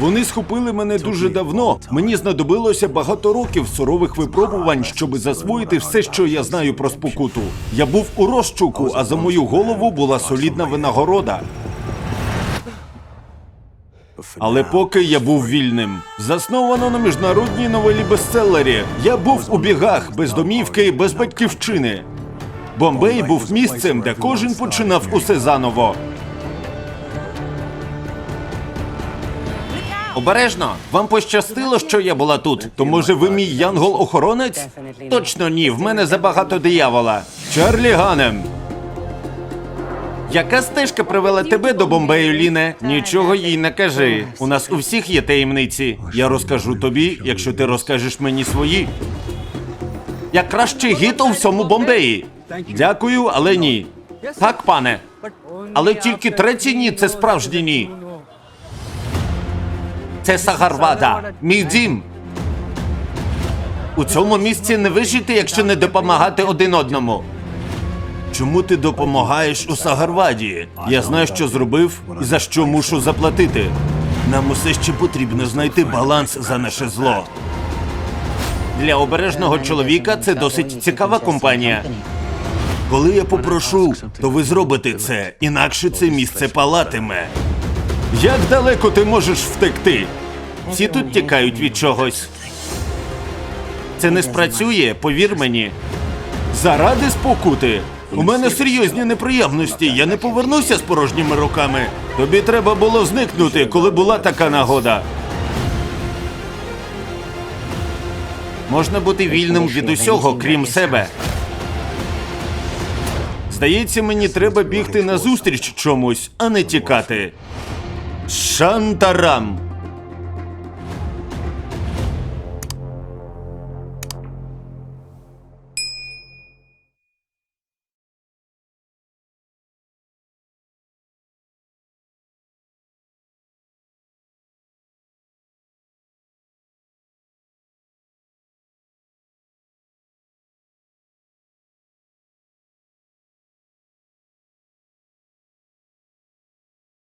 Вони схопили мене дуже давно. Мені знадобилося багато років сурових випробувань, щоб засвоїти все, що я знаю про спокуту. Я був у розшуку, а за мою голову була солідна винагорода. Але поки я був вільним. Засновано на міжнародній новелі бестселері. Я був у бігах, без домівки, без батьківщини. Бомбей був місцем, де кожен починав усе заново. Обережно, вам пощастило, що я була тут. То може ви мій янгол-охоронець? Точно ні, в мене забагато диявола. Чарлі Ганем. Яка стежка привела тебе до Бомбею, Ліне? Нічого їй не кажи. У нас у всіх є таємниці. Я розкажу тобі, якщо ти розкажеш мені свої. Я кращий гід у всьому Бомбеї. Дякую, але ні. Так, пане. Але тільки третій ні це справжній ні. Це Сагарвада, мій дім. У цьому місці не вижити, якщо не допомагати один одному. Чому ти допомагаєш у Сагарваді? Я знаю, що зробив і за що мушу заплатити. Нам усе ще потрібно знайти баланс за наше зло. Для обережного чоловіка це досить цікава компанія. Коли я попрошу, то ви зробите це, інакше це місце палатиме. Як далеко ти можеш втекти? Всі тут тікають від чогось. Це не спрацює, повір мені. Заради спокути. У мене серйозні неприємності. Я не повернуся з порожніми руками. Тобі треба було зникнути, коли була така нагода. Можна бути вільним від усього, крім себе. Здається, мені треба бігти назустріч чомусь, а не тікати. Шантарам.